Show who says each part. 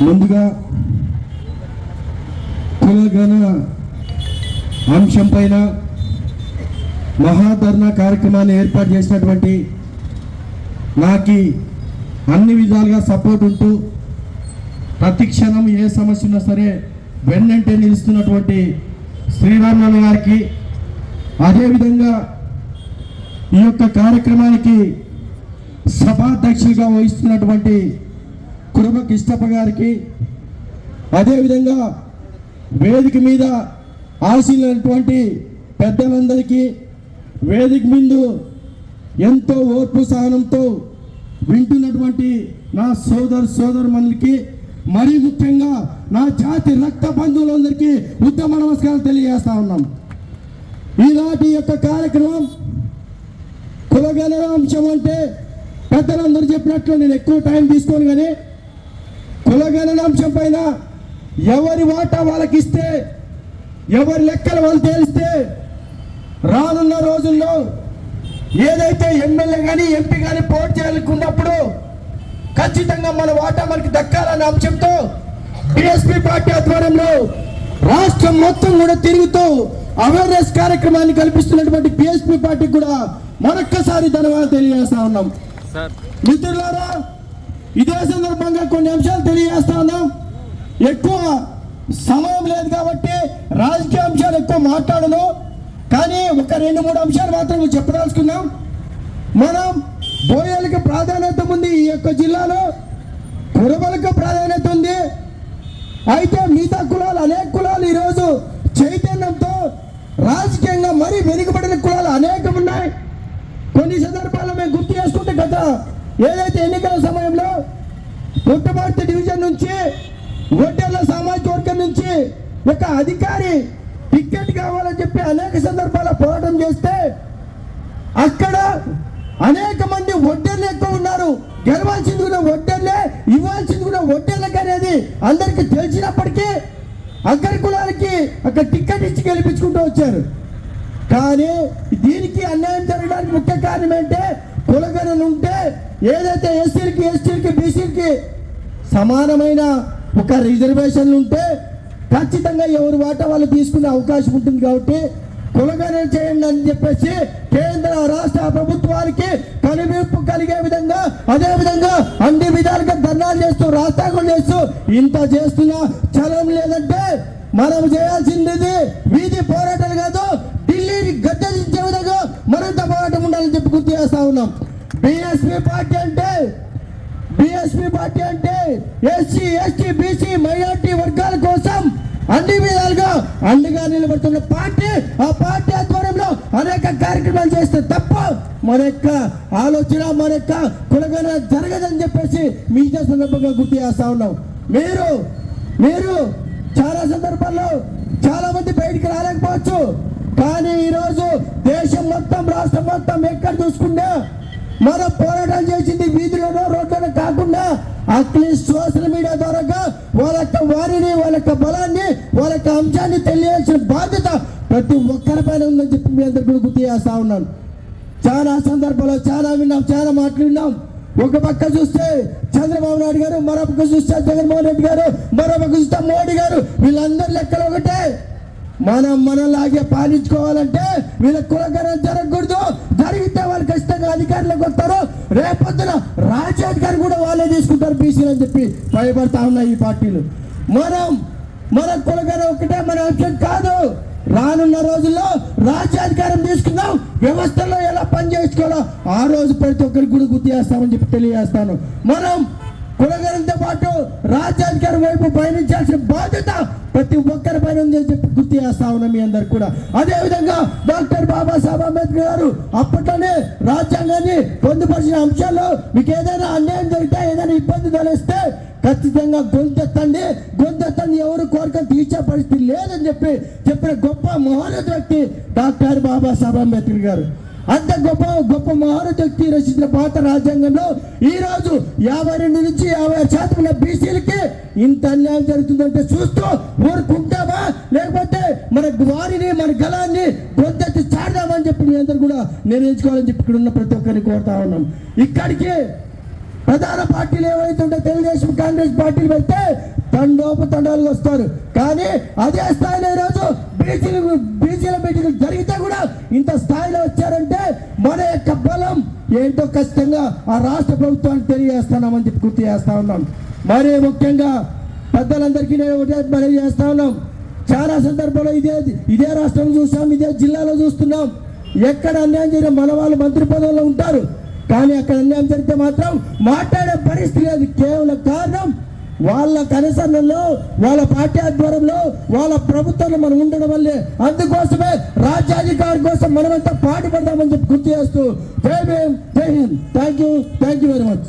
Speaker 1: ముందుగా తెలంగాణ అంశం పైన మహాధర్ణ కార్యక్రమాన్ని ఏర్పాటు చేసినటువంటి నాకు అన్ని విధాలుగా సపోర్ట్ ఉంటూ ప్రతి క్షణం ఏ సమస్య ఉన్నా సరే వెన్నంటే నిలుస్తున్నటువంటి శ్రీరామన్న గారికి అదేవిధంగా ఈ యొక్క కార్యక్రమానికి సభాధ్యక్షులుగా వహిస్తున్నటువంటి కురుబ కిష్టప్ప గారికి అదేవిధంగా వేదిక మీద ఆశీలైనటువంటి పెద్దలందరికీ వేదిక ముందు ఎంతో ఓర్పు సహనంతో వింటున్నటువంటి నా సోదరు సోదరుమణులకి మరీ ముఖ్యంగా నా జాతి రక్త బంధువులందరికీ ఉత్తమ నమస్కారం తెలియజేస్తా ఉన్నాం. ఈనాటి యొక్క కార్యక్రమం కులగల అంశం అంటే పెద్దలందరూ చెప్పినట్లు నేను ఎక్కువ టైం తీసుకోను కానీ కులగణన అంశం పైన ఎవరి వాటా వాళ్ళకి ఇస్తే ఎవరి లెక్కలు వాళ్ళు తేలిస్తే రానున్న రోజుల్లో ఏదైతే ఎమ్మెల్యే కానీ ఎంపీ కానీ పోటీ చేయాలనుకున్నప్పుడు ఖచ్చితంగా మన వాటా మనకి దక్కాలనే అంశంతో బిఎస్పీ పార్టీ ఆధ్వర్యంలో రాష్ట్రం మొత్తం కూడా తిరుగుతూ అవేర్నెస్ కార్యక్రమాన్ని కల్పిస్తున్నటువంటి బిఎస్పీ పార్టీకి కూడా మరొక్కసారి ధన్యవాదాలు తెలియజేస్తా ఉన్నాం. మిత్రులారా ఇదే సందర్భంగా కొన్ని అంశాలు తెలియజేస్తా ఉన్నాం. ఎక్కువ సమయం లేదు కాబట్టి రాజకీయ అంశాలు ఎక్కువ మాట్లాడను. కానీ ఒక రెండు మూడు అంశాలు మాత్రం చెప్పదలుచుకున్నాం. మనం బోయలకు ప్రాధాన్యత ఉంది ఈ యొక్క జిల్లాలో. కురబలకు ప్రాధాన్యత ఉంది. అయితే మిగతా కులాలు అనేక కులాలు ఈరోజు చైతన్యంతో రాజకీయంగా మరీ వెనుకబడిన కులాలు అనేకం ఉన్నాయి. కొన్ని సందర్భాల్లో మేము గుర్తు చేసుకుంటే గత ఏదైతే ఎన్నికల సమయంలో పుట్టపర్తి డివిజన్ నుంచి ఒడ్డెర్ల సామాజిక వర్గం నుంచి ఒక అధికారి టికెట్ కావాలని చెప్పి అనేక సందర్భాల పోరాటం చేస్తే అక్కడ అనేక మంది ఒడ్డెర్లు ఎక్కువ ఉన్నారు. గెలవాల్సింది కూడా ఒడ్డెర్లే ఇవ్వాల్సింది కూడా ఒడ్డెర్లకు అనేది అందరికి తెలిసినప్పటికీ అక్కడి కులాలకి అక్కడ టికెట్ ఇచ్చి గెలిపించుకుంటూ వచ్చారు. కానీ దీనికి అన్యాయం జరగడానికి ముఖ్య కారణం ఏంటంటే కులగణన ఉంటే ఏదైతే ఎస్సీలకి ఎస్టీలకి బీసీలకి సమానమైన ఒక రిజర్వేషన్లు ఉంటే ఖచ్చితంగా ఎవరు వాటా వాళ్ళు తీసుకునే అవకాశం ఉంటుంది కాబట్టి కులగణన చేయండి అని చెప్పేసి కేంద్ర రాష్ట్ర ప్రభుత్వానికి కనువిప్పు కలిగే విధంగా అదే విధంగా అన్ని విధాలుగా ధర్నాలు చేస్తూ రాస్తాకులు చేస్తూ ఇంత చేస్తున్నా చలం లేదంటే మనం చేయాల్సింది వీధి పోరాటాలు కాదు ఉన్నాం. బిఎస్పీ పార్టీ అంటే బిఎస్పీ పార్టీ అంటే ఎస్సీ ఎస్టీ బీసీ మైనార్టీ వర్గాల కోసం అన్ని విధాలుగా అండగా నిలబడుతున్న పార్టీ. ఆ పార్టీ ఆధ్వర్యంలో అనేక కార్యక్రమాలు చేస్తే తప్ప మన యొక్క ఆలోచన మన యొక్క కులగన జరగదని చెప్పేసి మీతో సందర్భంగా గుర్తు చేస్తా ఉన్నాం. మీరు మీరు చాలా సందర్భాల్లో చాలా మంది బయటికి రాలేకపోవచ్చు. కానీ ఈరోజు దేశం మొత్తం రాష్ట్రం మొత్తం ఎక్కడ చూసుకున్నా మనం పోరాటం చేసింది వీధిలోనో రోడ్లను కాకుండా అట్లీస్ట్ సోషల్ మీడియా ద్వారా వాళ్ళ యొక్క వారిని వాళ్ళ యొక్క బలాన్ని వాళ్ళ యొక్క అంశాన్ని తెలియాల్సిన బాధ్యత ప్రతి ఒక్కరిపైన ఉందని చెప్పి మీ అందరికీ గుర్తు చేస్తా ఉన్నాను. చాలా సందర్భాల్లో చాలా విన్నాం చాలా మాటలు విన్నాం ఒక పక్క చూస్తే చంద్రబాబు నాయుడు గారు మరో పక్క చూస్తే జగన్మోహన్ రెడ్డి గారు మరో పక్క చూస్తే మోడీ గారు వీళ్ళందరి లెక్కలు ఒకటే. మనం మనలాగే పాలించుకోవాలంటే వీళ్ళ కులకరం జరగకూడదు. జరిగితే వాళ్ళు ఖచ్చితంగా అధికారులకు వస్తారు. రేపొద్దున రాజ్యాధికారి కూడా వాళ్ళే తీసుకుంటారు బీసీలు అని చెప్పి భయపడతా ఉన్నాయి ఈ పార్టీలు. మనం మన కులకరం ఒకటే మన అంశం కాదు. రానున్న రోజుల్లో రాజ్యాధికారం తీసుకుందాం. వ్యవస్థలో ఎలా పనిచేసుకోవాలో ఆ రోజు ప్రతి ఒక్కరికి కూడా గుర్తు చేస్తామని చెప్పి తెలియజేస్తాను. మనం కులగరంతో పాటు రాజ్యాధికారం వైపు పయనించాల్సిన బాధ్యత ప్రతి ఒక్కరి పైన ఉంది అని చెప్పి గుర్తు చేస్తా ఉన్నాం మీ అందరు కూడా. అదే విధంగా డాక్టర్ బాబాసాహెబ్ అంబేద్కర్ గారు అప్పట్లోనే రాజ్యాంగాన్ని పొందుపరిచిన అంశాల్లో మీకు ఏదైనా అన్యాయం జరిగితే ఏదైనా ఇబ్బంది తలెస్తే ఖచ్చితంగా గొంతెత్తండి. గొంతెత్తండి ఎవరు కోరిక తీర్చే పరిస్థితి లేదని చెప్పి చెప్పిన గొప్ప మహోన్నత వ్యక్తి డాక్టర్ బాబాసాహెబ్ అంబేద్కర్ గారు. అంత గొప్ప గొప్ప మహారథ వ్యక్తి రచించిన పాత రాజ్యాంగంలో ఈ రోజు యాభై రెండు నుంచి యాభై ఆరు శాతం ఉన్న బీసీలకి ఇంత అన్యాయం జరుగుతుందంటే చూస్తూ ఊరుకుంటామా లేకపోతే మన వారిని మన గలాన్ని గొంతెత్తి చాడదామని చెప్పి మీ అందరు కూడా నిర్ణయించుకోవాలని చెప్పి ఇక్కడ ఉన్న ప్రతి ఒక్కరిని కోరుతా ఉన్నాం. ఇక్కడికి ప్రధాన పార్టీలు ఏవైతే ఉంటే తెలుగుదేశం కాంగ్రెస్ పార్టీలు పెడితే తండోపు తండాలు వస్తారు. కానీ అదే స్థాయిలో ఈరోజు బీసీలు బీసీల మీటింగ్ జరిగితే కూడా ఇంత స్థాయిలో వచ్చారంటే మన యొక్క బలం ఏంటో ఖచ్చితంగా ఆ రాష్ట్ర ప్రభుత్వానికి తెలియజేస్తున్నామని చెప్పి గుర్తు చేస్తా ఉన్నాం. మరే ముఖ్యంగా పెద్దలందరికీ నేను ఒకటే మనవి చేస్తా ఉన్నాం. చాలా సందర్భాల్లో ఇదే ఇదే రాష్ట్రం చూసాం ఇదే జిల్లాలో చూస్తున్నాం. ఎక్కడ అన్యాయం జరిగిన మన వాళ్ళు మంత్రి పదవుల్లో ఉంటారు. కానీ అక్కడ అన్యాయం జరిగితే మాత్రం మాట్లాడే పరిస్థితి లేదు. కేవలం కారణం వాళ్ళ కనసన్నలో వాళ్ళ పార్టీ ఆధ్వర్యంలో వాళ్ళ ప్రభుత్వంలో మనం ఉండడం వల్లే అందుకోసమే రాజ్యాధికారి కోసం మనమంతా పాటుపడదామని చెప్పి గుర్తు చేస్తూ జై భీమ్ జై Hind. Thank you thank you very much